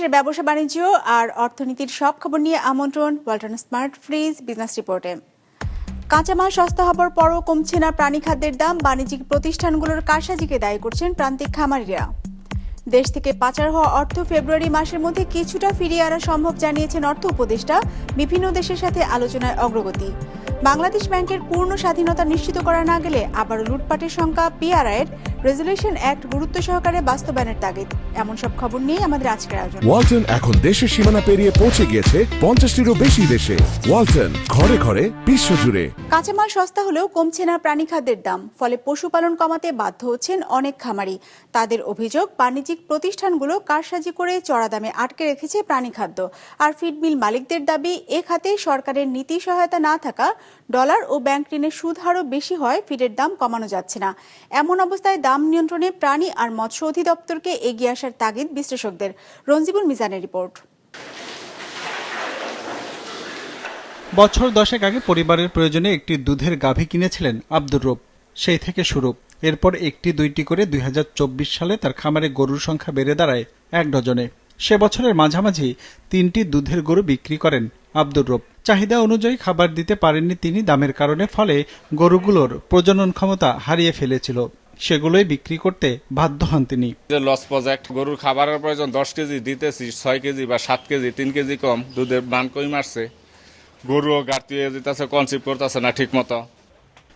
দেশ বিদেশের ব্যবসা বাণিজ্য আর অর্থনীতির সব খবর নিয়ে আমন্ত্রণ ওয়ালটন স্মার্ট ফ্রিজ বিজনেস রিপোর্টে। কাঁচামাল সস্তা হবার পরও কমছে না প্রাণী খাদ্যের দাম। বাণিজ্যিক প্রতিষ্ঠানগুলোর কারসাজিকে দায়ী করছেন প্রান্তিক খামারিরা। দেশ থেকে পাচার হওয়া অর্থ ফেব্রুয়ারি মাসের মধ্যে কিছুটা ফিরিয়ে আনা সম্ভব জানিয়েছেন অর্থ উপদেষ্টা। বিভিন্ন দেশের সাথে আলোচনায় অগ্রগতি। বাংলাদেশ ব্যাংকের পূর্ণ স্বাধীনতা নিশ্চিত করা না গেলে আবারও লুটপাটের সংখ্যা পিআরআইয়ের রেজুলেশন অ্যাক্ট গুরুত্ব সহকারে বাস্তবায়নের তাগিদ। এমন সব খবর নিয়ে আমাদের আজকের আয়োজন। ওয়ালটন এখন দেশের সীমানা পেরিয়ে পৌঁছে গিয়েছে পঞ্চাশটিরও বেশি দেশে। ওয়ালটন ঘরে ঘরে বিশ্ব জুড়ে কাঁচামাল সস্তা হলেও কমছে না প্রাণী খাদ্যের দাম ফলে পশুপালন কমাতে বাধ্য হচ্ছেন অনেক খামারি। তাদের অভিযোগ বাণিজ্যিক প্রতিষ্ঠানগুলো কারসাজি করে চড়া দামে আটকে রেখেছে প্রাণী খাদ্য আর ফিডমিল মালিকদের দাবি এ খাতে সরকারের নীতি সহায়তা না থাকা ডলার ও ব্যাংক ঋণের সুদ হারও বেশি হয়, ফিডের দাম কমানো যাচ্ছে না। এমন অবস্থায় দাম নিয়ন্ত্রণে প্রাণী আর মৎস্য অধিদপ্তরকে এগিয়ে আসার তাগিদ বিশ্লেষকদের। রঞ্জিবুল মিজানের রিপোর্ট। বছর দশেক আগে পরিবারের প্রয়োজনে একটি দুধের গাভী কিনেছিলেন আব্দুর রব। সেই থেকে শুরু। এরপর একটি, দুইটি করে দুই হাজার চব্বিশ সালে তার খামারে গরুর সংখ্যা বেড়ে দাঁড়ায় এক ডজনে। সে বছরের মাঝামাঝি তিনটি দুধের গরু বিক্রি করেন আব্দুর রব। চাহিদা অনুযায়ী খাবার দিতে পারেননি তিনি দামের কারণে ফলে গরুগুলোর প্রজনন ক্ষমতা হারিয়ে ফেলেছিল। সেগুলোই বিক্রি করতে বাধ্য হন তিনি। যে লস প্রজেক্ট গরুর খাবারের প্রয়োজন দশ কেজি দিতেছি ছয় কেজি বা সাত কেজি তিন কেজি কম দুধের মান কই মারছে। গরুও গাড়তি হয়ে যেতেছে কনসিভ করতেছে না ঠিক মতো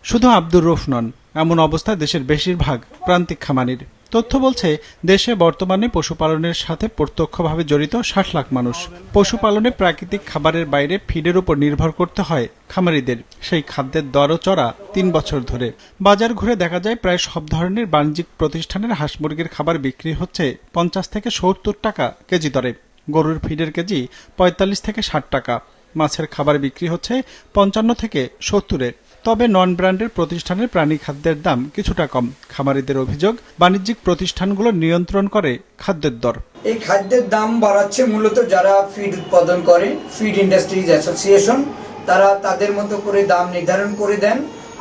শুধু আব্দুর রফ নন এমন অবস্থা দেশের বেশিরভাগ প্রান্তিক খামারির। তথ্য বলছে, দেশে বর্তমানে পশুপালনের সাথে প্রত্যক্ষভাবে জড়িত ষাট লাখ মানুষ। পশুপালনে প্রাকৃতিক খাবারের বাইরে ফিডের উপর নির্ভর করতে হয় খামারিদের। সেই খাদ্যের দরও চড়া তিন বছর ধরে। বাজার ঘুরে দেখা যায়, প্রায় সব ধরনের বাণিজ্যিক প্রতিষ্ঠানের হাঁস মুরগির খাবার বিক্রি হচ্ছে পঞ্চাশ থেকে সত্তর টাকা কেজি দরে। গরুর ফিডের কেজি পঁয়তাল্লিশ থেকে ষাট টাকা। মাছের খাবার বিক্রি হচ্ছে পঞ্চান্ন থেকে সত্তরে তবে নন ব্র্যান্ডের প্রতিষ্ঠানের প্রাণী খাদ্যের দাম কিছুটা কম। খামারিদের অভিযোগ বাণিজ্যিক প্রতিষ্ঠানগুলো নিয়ন্ত্রণ করে খাদ্যের দর। এই খাদ্যের দাম বাড়াচ্ছে মূলত যারা ফিড উৎপাদন করে ফিড ইন্ডাস্ট্রিজ অ্যাসোসিয়েশন তারা তাদের মতো করে দাম নির্ধারণ করে দেন।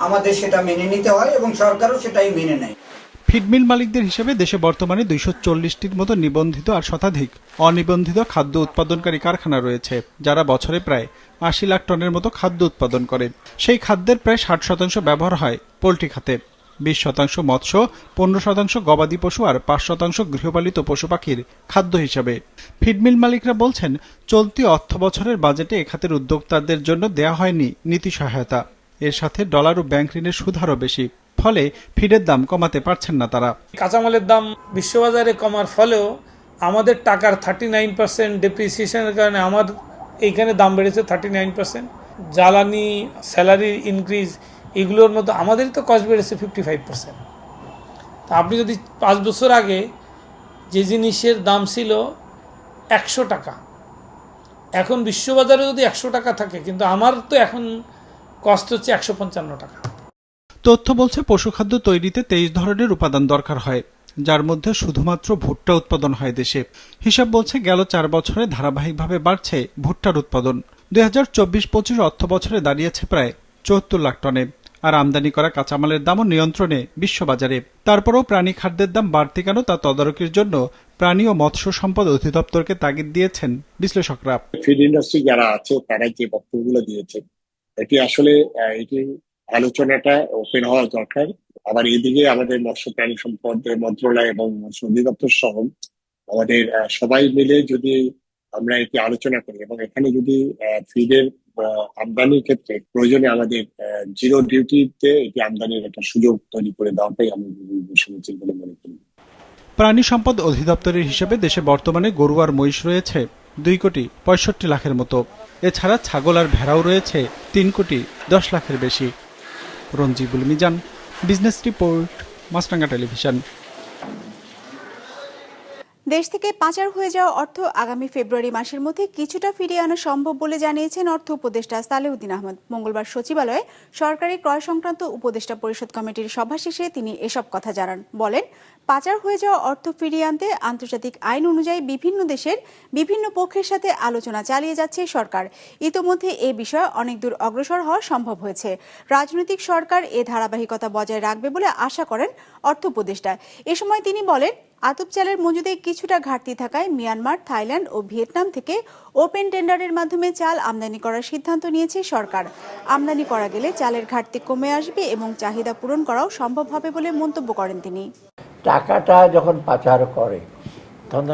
আমাদের সেটা মেনে নিতে হয় এবং সরকারও সেটাই মেনে নেয়। ফিডমিল মালিকদের হিসেবে দেশে বর্তমানে দুইশো চল্লিশটির মতো নিবন্ধিত আর শতাধিক অনিবন্ধিত খাদ্য উৎপাদনকারী কারখানা রয়েছে যারা বছরে প্রায় আশি লাখ টনের মতো খাদ্য উৎপাদন করে। সেই খাদ্যের প্রায় ষাট শতাংশ ব্যবহার হয় পোলট্রি খাতে। বিশ শতাংশ মৎস্য, পনেরো শতাংশ গবাদি পশু আর পাঁচ শতাংশ গৃহপালিত পশু পাখির খাদ্য হিসাবে। ফিডমিল মালিকরা বলছেন, চলতি অর্থ বছরের বাজেটে এ খাতের উদ্যোক্তাদের জন্য দেয়া হয়নি নীতি সহায়তা। এর সাথে ডলার ও ব্যাংক ঋণের সুদ হারও বেশি। ফলে ফিডের দাম কমাতে পারছেন না তারা। কাঁচামালের দাম বিশ্ববাজারে কমার ফলেও আমাদের টাকার থার্টি নাইন পার্সেন্ট ডেপ্রিসিয়েশনের কারণে আমার এইখানে দাম বেড়েছে থার্টি নাইন পার্সেন্ট জ্বালানি স্যালারি ইনক্রিজ এগুলোর মতো আমাদেরই তো কস্ট বেড়েছে ফিফটি ফাইভ পার্সেন্ট তা আপনি যদি পাঁচ বছর আগে যে জিনিসের দাম ছিল একশো টাকা, এখন বিশ্ববাজারে যদি একশো টাকা থাকে, কিন্তু আমার তো এখন কস্ট হচ্ছে একশো পঞ্চান্ন টাকা। তথ্য বলছে পশুখাদ্য তৈরিতে তেইশ ধরনের উপাদান দরকার হয়। যার মধ্যে শুধুমাত্র ভুট্টা উৎপাদন হয় দেশে। হিসাব বলছে গেল চার বছরে ধারাবাহিকভাবে বাড়ছে ভুট্টার উৎপাদন। দুই হাজার চব্বিশ পঁচিশ অর্থ বছরে দাঁড়িয়েছে প্রায় চুয়াত্তর লাখ টনে। আর আমদানি করা কাঁচামালের দামও নিয়ন্ত্রণে বিশ্ববাজারে। তারপরেও প্রাণী খাদ্যের দাম বাড়তি কেন তা তদারকির জন্য প্রাণী ও মৎস্য সম্পদ অধিদপ্তরকে তাগিদ দিয়েছেন বিশ্লেষকরা। ফিড ইন্ডাস্ট্রি যারা আছে তারা যে বক্তব্যগুলো দিয়েছে এটি আসলে এটি আলোচনাটা ওপেন হওয়া দরকার। আবার এদিকে আমাদের মৎস্য প্রাণী সম্পদ মন্ত্রণালয় এবং মৎস্য অধিদপ্তর সহ আমাদের সবাই মিলে যদি আমরা এটি আলোচনা করি এবং এখানে যদি ফিডের আমদানির ক্ষেত্রে প্রয়োজনে আমাদের জিরো ডিউটিতে এটি আমদানির একটা সুযোগ তৈরি করে দেওয়াটাই আমি সমীচীন বলে মনে করি। প্রাণী সম্পদ অধিদপ্তরের হিসেবে দেশে বর্তমানে গরু আর মহিষ রয়েছে দুই কোটি পঁয়ষট্টি লাখের মতো। এছাড়া ছাগল আর ভেড়াও রয়েছে তিন কোটি দশ লাখের বেশি। Ranjibul Mizan business report, Maasranga television. দেশ থেকে পাচার হয়ে যাওয়া অর্থ আগামী ফেব্রুয়ারি মাসের মধ্যে কিছুটা ফিরিয়ে আনা সম্ভব বলে জানিয়েছেন অর্থ উপদেষ্টা সালেউদ্দিন আহমদ। মঙ্গলবার সচিবালয়ে সরকারি ক্রয় সংক্রান্ত উপদেষ্টা পরিষদ কমিটির সভা শেষে তিনি এসব কথা জানান। বলেন পাচার হয়ে যাওয়া অর্থ ফিরিয়ে আনতে আন্তর্জাতিক আইন অনুযায়ী বিভিন্ন দেশের বিভিন্ন পক্ষের সাথে আলোচনা চালিয়ে যাচ্ছে সরকার। ইতোমধ্যে এ বিষয়ে অনেক দূর অগ্রসর হওয়া সম্ভব হয়েছে। রাজনৈতিক সরকার এ ধারাবাহিকতা বজায় রাখবে বলে আশা করেন অর্থ উপদেষ্টা। এ সময় তিনি বলেন, আতপ চালের মজুদে কিছুটা ঘাটতি থাকায় মিয়ানমার, থাইল্যান্ড ও ভিয়েতনাম থেকে ওপেন টেন্ডারের মাধ্যমে চাল আমদানি করার সিদ্ধান্ত নিয়েছে সরকার। আমদানি করা গেলে চালের ঘাটতি কমে আসবে এবং চাহিদা পূরণ করাও সম্ভব হবে বলে মন্তব্য করেন তিনি। টাকাটা যখন পাচার করে, তখন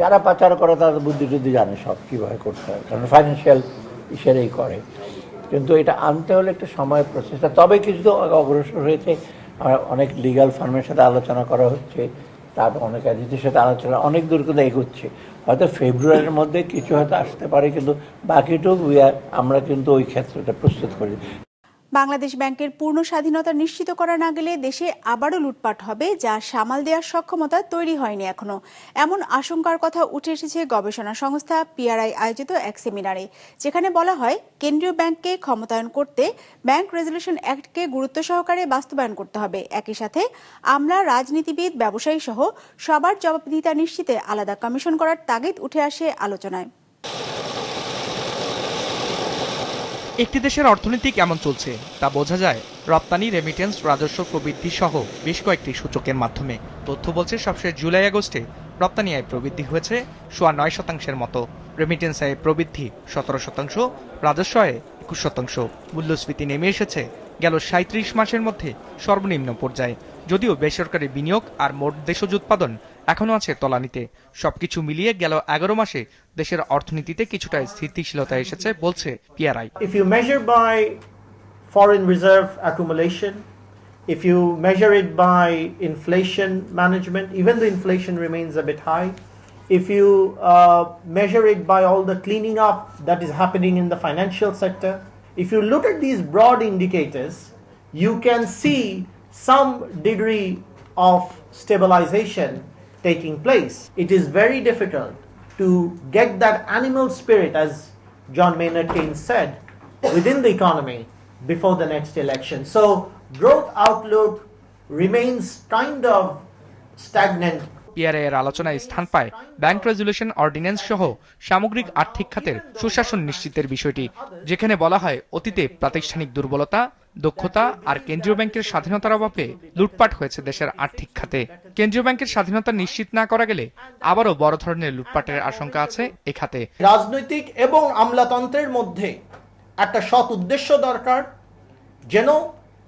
যারা পাচার করে তারা বুদ্ধি টুদ্ধি জানে সব কীভাবে করতে হয়, কারণ ফাইন্যান্সিয়াল ইসেরেই করে। কিন্তু এটা আনতে হলে একটা সময় প্রচেষ্টা তবে কিছু তো অগ্রসর হয়েছে। অনেক লিগ্যাল ফার্মের সাথে আলোচনা করা হচ্ছে তারপর অনেক এজেন্সির সাথে আলোচনা, অনেক দূর কিন্তু এগোচ্ছে। হয়তো ফেব্রুয়ারির মধ্যে কিছু হয়তো আসতে পারে, কিন্তু বাকিটুকু আমরা কিন্তু ওই ক্ষেত্রটা প্রস্তুত করি। বাংলাদেশ ব্যাংকের পূর্ণ স্বাধীনতা নিশ্চিত করা না গেলে দেশে আবারও লুটপাট হবে, যা সামাল দেওয়ার সক্ষমতা তৈরি হয়নি এখনও। এমন আশঙ্কার কথা উঠে এসেছে গবেষণা সংস্থা পিআরআই আয়োজিত এক সেমিনারে, যেখানে বলা হয়, কেন্দ্রীয় ব্যাংককে ক্ষমতায়ন করতে ব্যাংক রেজলিউশন অ্যাক্টকে গুরুত্ব সহকারে বাস্তবায়ন করতে হবে। একই সাথে, আমরা রাজনীতিবিদ ব্যবসায়ী সহ সবার জবাবদিহিতা নিশ্চিতে আলাদা কমিশন করার তাগিদ উঠে আসে আলোচনায়। একটি দেশের অর্থনীতি কেমন চলছে, তা বোঝা যায় রপ্তানি রেমিটেন্স রাজস্ব প্রবৃদ্ধি সহ বেশ কয়েকটি সূচকের মাধ্যমে। তথ্য বলছে, সবশেষ জুলাই আগস্টে রপ্তানি আয় প্রবৃদ্ধি হয়েছে সোয়া নয় শতাংশের মতো। রেমিটেন্স আয় প্রবৃদ্ধি সতেরো শতাংশ, রাজস্ব আয়ে একুশ শতাংশ। মূল্যস্ফীতি নেমে এসেছে গেল সাঁত্রিশ মাসের মধ্যে সর্বনিম্ন পর্যায়ে। যদিও বেসরকারি বিনিয়োগ আর মোট দেশজ উৎপাদন এখনও আছে তলানিতে। সবকিছু মিলিয়ে গেল এগারো মাসে দেশের অর্থনীতিতে কিছুটা স্থিতিশীলতা এসেছে, বলছে PRI. If you measure by foreign reserve accumulation if you measure it by inflation management even the inflation remains a bit high if you measure it by all the cleaning up that is happening in the financial sector if you look at these broad indicators, you can see some degree of stabilization taking place. It is very difficult to get that animal spirit, as John Maynard Keynes said, within the economy before the next election. So, growth outlook remains kind of stagnant PRI এর আলোচনায় স্থান পায় bank resolution ordinance সহ সামগ্রিক আর্থিক খাতের সুশাসন নিশ্চিতের বিষয়টি, যেখানে বলা হয় অতীতে প্রাতিষ্ঠানিক দুর্বলতা, দক্ষতা আর কেন্দ্রীয় ব্যাংকের স্বাধীনতার অভাবে লুটপাট হয়েছে দেশের আর্থিক খাতে। কেন্দ্রীয় ব্যাংকের স্বাধীনতা নিশ্চিত না করা গেলে আবারও বড় ধরনের লুটপাটের আশঙ্কা আছে এ খাতে। রাজনৈতিক এবং আমলাতন্ত্রের মধ্যে একটা সৎ উদ্দেশ্য দরকার, যেন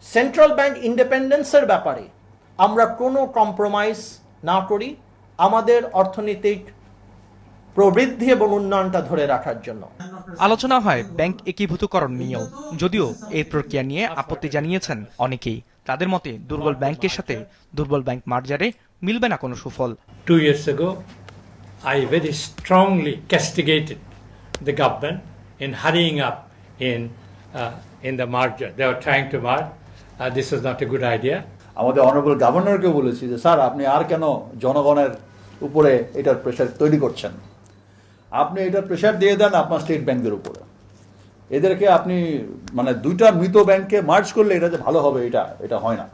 সেন্ট্রাল ব্যাংক ইন্ডিপেন্ডেন্সের ব্যাপারে আমরা কোনো কম্প্রোমাইজ না করি আমাদের অর্থনৈতিক প্রবৃদ্ধি এবং উন্নয়নটা ধরে রাখার জন্য। আলোচনা হয় ব্যাংক একীভূতকরণ নিয়েও। যদিও এই প্রক্রিয়া নিয়ে আপত্তি জানিয়েছেন অনেকেই। তাদের মতে দুর্বল ব্যাংকের সাথে দুর্বল ব্যাংক মার্জারে মিলবে না কোনো সুফল। Two years ago I very strongly castigated the government in hurrying up in in the merger they are trying to merge this is not a good idea আমাদের অনারেবল গভর্নরকে বলেছি যে, স্যার, আপনি আর কেন জনগণের উপরে এটার প্রেশার তৈরি করছেন? আপনি এটার প্রেশার দিয়ে দেন আপনার স্টেট ব্যাংকের উপরে। এদেরকে আপনি মানে দুইটা মৃত ব্যাংককে মার্চ করলে এটা যে ভালো হবে, এটা এটা হয় না।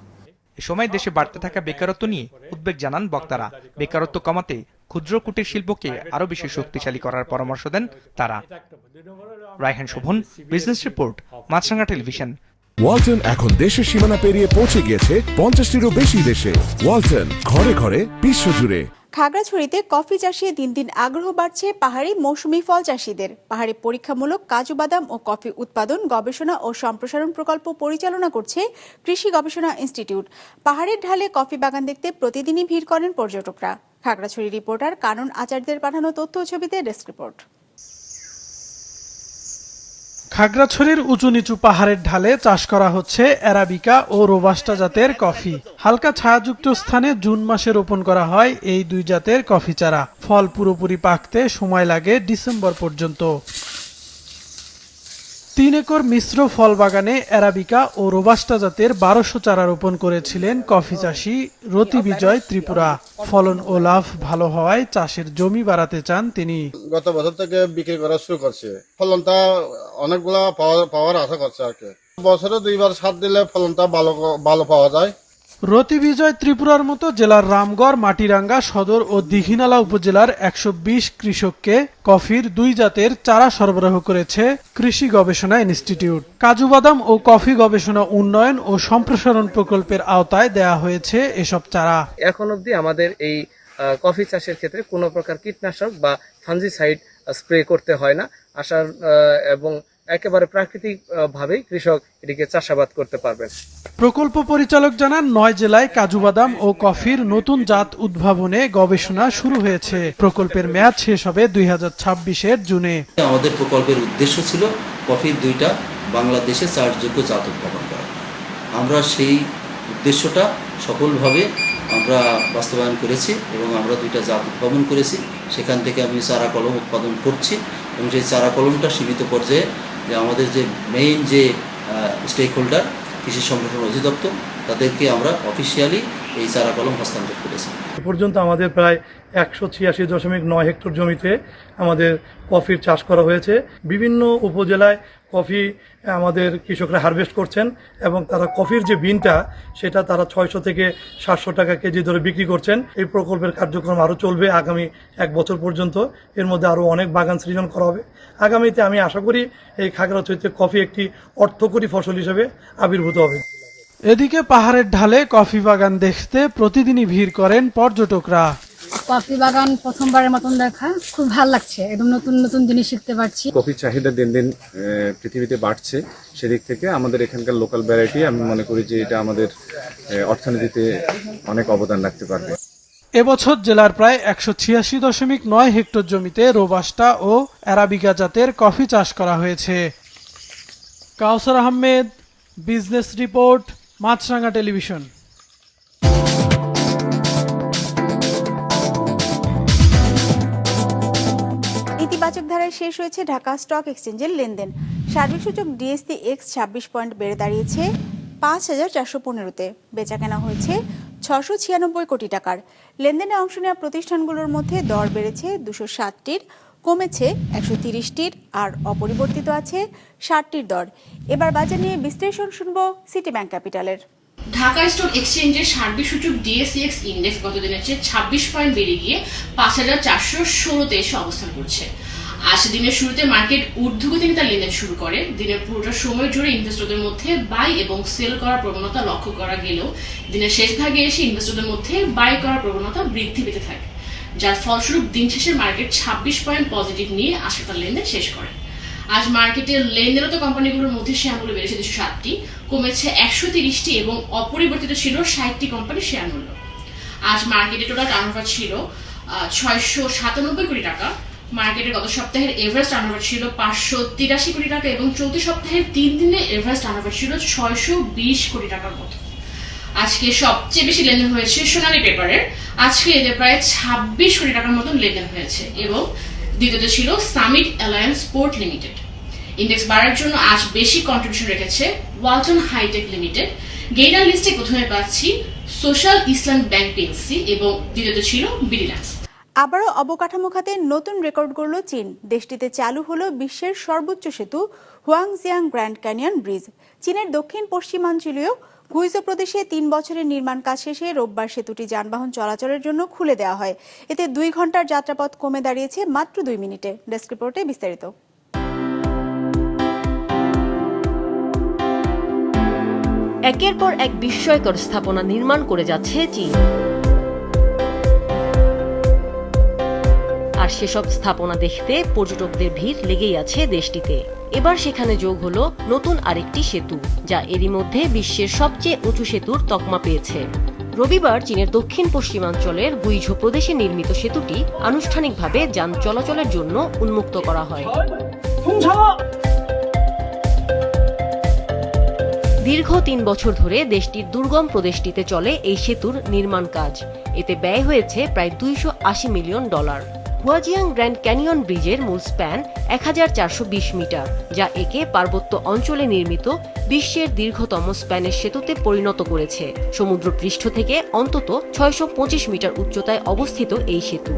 এ সময় দেশে বাড়তে থাকা বেকারত্ব নিয়ে উদ্বেগ জানান বক্তারা। বেকারত্ব কমাতে ক্ষুদ্র কুটির শিল্পকে আরও বেশি শক্তিশালী করার পরামর্শ দেন তারা। Raihan Shovon business report Maasranga television Walton এখন দেশের সীমানা পেরিয়ে পৌঁছে গিয়েছে পঞ্চাশটিরও বেশি দেশে। ওয়ালটন, ঘরে ঘরে, বিশ্বজুড়ে। খাগড়াছড়িতে কফি চাষে দিন দিন আগ্রহ বাড়ছে পাহাড়ি মৌসুমি ফল চাষিদের। পাহাড়ে পরীক্ষামূলক কাজু বাদাম ও কফি উৎপাদন, গবেষণা ও সম্প্রসারণ প্রকল্প পরিচালনা করছে কৃষি গবেষণা ইনস্টিটিউট। পাহাড়ের ঢালে কফি বাগান দেখতে প্রতিদিনই ভিড় করেন পর্যটকরা। খাগড়াছড়ি রিপোর্টার কানন আচার্যদের পাঠানো তথ্য ছবিতে ডেস্ক রিপোর্ট। খাগড়াছড়ির উঁচু নিচু পাহাড়ের ঢালে চাষ করা হচ্ছে অ্যারাবিকা ও রোবাস্টা জাতের কফি। হালকা ছায়াযুক্ত স্থানে জুন মাসে রোপণ করা হয় এই দুই জাতের কফি চারা। ফল পুরোপুরি পাকতে সময় লাগে ডিসেম্বর পর্যন্ত। তিন একর মিশ্র ফল বাগানে অ্যারাবিকা ও রোবাস্টা জাতের বারোশো চারা রোপণ করেছিলেন কফি চাষি রতি বিজয় ত্রিপুরা। ফলন ও লাভ ভালো হওয়ায় চাষের জমি বাড়াতে চান তিনি। গত বছর থেকে বিক্রি করা শুরু করছে। ফলনটা অনেকগুলা পাওয়া- পাওয়ার আশা করছে আর কি। বছরে দুইবার সার দিলে ফলনটা ভালো ভালো পাওয়া যায়। রতি বিজয় ত্রিপুরার মতো জেলার রামগড়, মাটিরাঙ্গা, সদর ও দীঘিনালা উপজেলার একশো বিশ কৃষককে কফির দুই জাতের চারা সরবরাহ করেছে কৃষি গবেষণা ইনস্টিটিউট। কাজু বাদাম ও কফি গবেষণা উন্নয়ন ও সম্প্রসারণ প্রকল্পের আওতায় দেয়া হয়েছে এসব চারা। এখন অবধি আমাদের এই কফি চাষের ক্ষেত্রে কোনো প্রকার কীটনাশক বা ফাঞ্জিসাইড স্প্রে করতে হয় না। আসার এবং একেবারে প্রাকৃতিক ভাবেই কৃষক এটিকে চাষাবাদ করতে পারবেন। প্রকল্প পরিচালক জানান নয় জেলায় কাজু বাদাম ও কফির নতুন জাত উদ্ভাবনে গবেষণা শুরু হয়েছে। প্রকল্পের মেয়াদ শেষ হবে দুই হাজার ছাব্বিশের জুনে। আমাদের প্রকল্পের উদ্দেশ্য ছিল কফির দুইটা বাংলাদেশে চাষযোগ্য জাত উদ্ভাবন করা। আমরা সেই উদ্দেশ্যটা সফলভাবে আমরা বাস্তবায়ন করেছি এবং আমরা দুইটা জাত উদ্ভাবন করেছি। সেখান থেকে আমি চারা কলম উৎপাদন করছি এবং সেই চারা কলমটা সীমিত পর্যায়ে যে আমাদের যে মেইন যে স্টেক হোল্ডার কৃষি সংরক্ষণ অধিদপ্তর, তাদেরকে আমরা অফিসিয়ালি এই চারা কলম হস্তান্তর করেছি। এ পর্যন্ত আমাদের প্রায় একশো ছিয়াশি দশমিক নয় হেক্টর জমিতে আমাদের কফির চাষ করা হয়েছে। বিভিন্ন উপজেলায় কফি আমাদের কৃষকরা হারভেস্ট করছেন এবং তারা কফির যে বিনটা, সেটা তারা ছয়শো থেকে সাতশো টাকা কেজি ধরে বিক্রি করছেন। এই প্রকল্পের কার্যক্রম আরও চলবে আগামী এক বছর পর্যন্ত। এর মধ্যে আরও অনেক বাগান সৃজন করা হবে। আগামীতে আমি আশা করি এই খাগড়া খাগড়াছড়িতে কফি একটি অর্থকরী ফসল হিসেবে আবির্ভূত হবে। এদিকে পাহাড়ের ঢালে কফি বাগান দেখতে প্রতিদিনই ভিড় করেন পর্যটকরা। কফি বাগান প্রথমবারের মতন দেখা। খুব ভালো লাগছে। একদম নতুন নতুন জিনিস শিখতে পারছি। কফির চাহিদা দিন দিন আহ, পৃথিবীতে বাড়ছে। সেদিক থেকে আমাদের এখানকার লোকাল ভ্যারাইটি আমি মনে করি যে এটা আমাদের অর্থনীতিতে অনেক অবদান রাখতে পারবে। এবছর জেলার প্রায় একশো ছিয়াশি দশমিক নয় হেক্টর জমিতে রোবাস্টা ও অ্যারাবিকা জাতের কফি চাষ করা হয়েছে। Kawsar Ahmed business report Maasranga television. ইতিবাচক ধারায় শেষ হয়েছে ঢাকা স্টক এক্সচেঞ্জের লেনদেন। সার্বিক সূচক ডিএসসি এক্স ছাব্বিশ পয়েন্ট বেড়ে দাঁড়িয়েছে পাঁচ হাজার চারশো পনেরোতে। বেচা কেনা হয়েছে ছশো ছিয়ানব্বই কোটি টাকার। লেনদেনে অংশ নেওয়া প্রতিষ্ঠানগুলোর মধ্যে দর বেড়েছে দুশো সাতটির কমেছে একশো তিরিশটির আর অপরিবর্তিত আছে ষাটটির দর। এবার বাজার নিয়ে বিশ্লেষণ শুনব সিটি ব্যাংক ক্যাপিটালের ঢাকা স্টক এক্সচেঞ্জের সার্বিক সূচক ডিএসইএক্স ইন্ডেক্স গত দিনের চেয়ে ছাব্বিশ পয়েন্ট বেড়ে গিয়ে পাঁচ হাজার চারশো ষোলোতে এসে অবস্থান করছে। আজ দিনের শুরুতে মার্কেট ঊর্ধ্বগতি তার লেনদেন শুরু করে। দিনের পুরোটা সময় জুড়ে ইনভেস্টরদের মধ্যে বাই এবং সেল করার প্রবণতা লক্ষ্য করা গেলেও দিনের শেষ ভাগে এসে ইনভেস্টরদের মধ্যে বাই করার প্রবণতা বৃদ্ধি পেতে থাকে, যার ফলস্বরূপ দিন শেষে মার্কেট ছাব্বিশ পয়েন্ট পজিটিভ নিয়ে আজকে তার লেনদেন শেষ করে। আজ মার্কেটের লেনদেনরত কোম্পানিগুলোর মধ্যে শেয়ার মূল্য বেড়েছে দুশো সাতটি কমেছে একশো তিরিশটি এবং অপরিবর্তিত ছিল ষাটটি কোম্পানির শেয়ার মূল্য। আজ মার্কেটে টোটাল টার্নওভার ছিল ছয়শো সাতানব্বই কোটি টাকা। মার্কেটের গত সপ্তাহের এভারেজ টার্নওভার ছিল পাঁচশো তিরাশি কোটি টাকা এবং চলতি সপ্তাহের তিন দিনে এভারেজ টার্নওভার ছিল ছয়শো বিশ কোটি টাকার মতো। আজকে সবচেয়ে বেশি লেনদেন হয়েছে সোনালী পেপারের আজকে এদের প্রায় ছাব্বিশ কোটি টাকার মতন লেনদেন হয়েছে এবং দ্বিতীয়ত ছিল Summit Alliance Port Limited index বাড়ার জন্য আজ বেশি কন্ট্রিবিউশন রেখেছে ওয়ালটন হাইটেক লিমিটেড গেইনার লিস্টে প্রথমে পাচ্ছি সোশ্যাল ইসলাম ব্যাংক পিএলসি এবং দ্বিতীয়ত ছিল বিডিল্যান্স আবারও অবকাঠামো খাতে নতুন রেকর্ড গড়ল চীন। দেশটিতে চালু হলো বিশ্বের সর্বোচ্চ সেতু, হুয়াংজিয়াং গ্র্যান্ড ক্যানিয়ন ব্রিজ। চীনের দক্ষিণ পশ্চিমাঞ্চলীয় গুইজো প্রদেশে তিন বছরের নির্মাণ কাজ শেষে রোববার সেতুটি যানবাহন চলাচলের জন্য খুলে দেওয়া হয়। এতে দুই ঘণ্টার যাত্রাপথ কমে দাঁড়িয়েছে মাত্র দুই মিনিটে। ডেস্ক রিপোর্টে বিস্তারিত। একের পর এক বিস্ময়কর স্থাপনা নির্মাণ করে যাচ্ছে চীন। আর সেসব স্থাপনা দেখতে পর্যটকদের ভিড় লেগেই আছে দেশটিতে। এবার সেখানে যোগ হলো নতুন আরেকটি সেতু, যা এরই মধ্যে বিশ্বের সবচেয়ে উঁচু সেতুর তকমা পেয়েছে। রবিবার চীনের দক্ষিণ পশ্চিমাঞ্চলের গুইঝো প্রদেশে নির্মিত সেতুটি আনুষ্ঠানিকভাবে যান চলাচলের জন্য উন্মুক্ত করা হয়। দীর্ঘ তিন বছর ধরে দেশটির দুর্গম প্রদেশটিতে চলে এই সেতুর নির্মাণ কাজ। এতে ব্যয় হয়েছে প্রায় দুইশো আশি million dollar. Huajiang Grand Canyon ব্রিজের মূল স্প্যান এক হাজার চারশো বিশ মিটার, যা একে পার্বত্য অঞ্চলে নির্মিত বিশ্বের দীর্ঘতম স্প্যানের সেতুতে পরিণত করেছে। সমুদ্র পৃষ্ঠ থেকে অন্তত ছয়শো পঁচিশ মিটার উচ্চতায় অবস্থিত এই সেতু।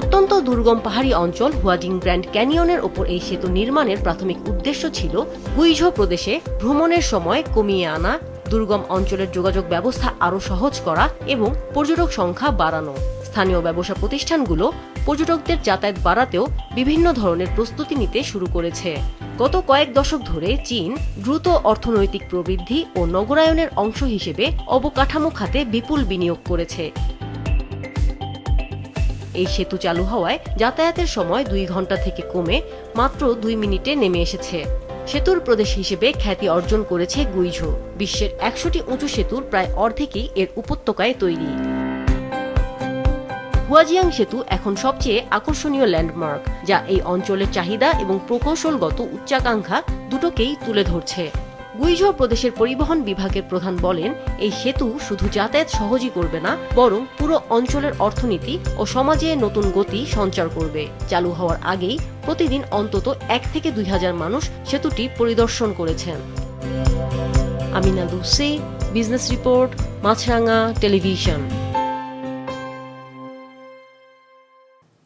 অত্যন্ত দুর্গম পাহাড়ি অঞ্চল হুয়াজিং গ্র্যান্ড ক্যানিয়নের ওপর এই সেতু নির্মাণের প্রাথমিক উদ্দেশ্য ছিল গুইঝো প্রদেশে ভ্রমণের সময় কমিয়ে আনা দুর্গম অঞ্চলের যোগাযোগ ব্যবস্থা আরও সহজ করা এবং পর্যটক সংখ্যা বাড়ানো। স্থানীয় ব্যবসা প্রতিষ্ঠানগুলো পর্যটকদের যাতায়াত বাড়াতেও বিভিন্ন ধরনের প্রস্তুতি নিতে শুরু করেছে। গত কয়েক দশক ধরে চীন দ্রুত অর্থনৈতিক প্রবৃদ্ধি ও নগরায়নের অংশ হিসেবে অবকাঠামো খাতে বিপুল বিনিয়োগ করেছে। এই সেতু চালু হওয়ায় যাতায়াতের সময় দুই ঘণ্টা থেকে কমে মাত্র দুই মিনিটে নেমে এসেছে। সেতুর প্রদেশ হিসেবে খ্যাতি অর্জন করেছে গুইঝো। বিশ্বের একশোটি উঁচু সেতুর প্রায় অর্ধেকই এর উপত্যকায় তৈরি। হুয়াজিয়াং সেতু এখন সবচেয়ে আকর্ষণীয় ল্যান্ডমার্ক, যা এই অঞ্চলের চাহিদা এবং প্রকৌশলগত উচ্চাকাঙ্ক্ষা দুটোকেই তুলে ধরছে। গুইঝো প্রদেশের পরিবহন বিভাগের প্রধান বলেন, এই সেতু শুধু যাতায়াত সহজই করবে না, বরং পুরো অঞ্চলের অর্থনীতি ও সমাজে নতুন গতি সঞ্চার করবে। চালু হওয়ার আগেই প্রতিদিন অন্তত এক থেকে দুই হাজার মানুষ সেতুটি পরিদর্শন করেছেন। Amina Lucy business report, Maasranga, television.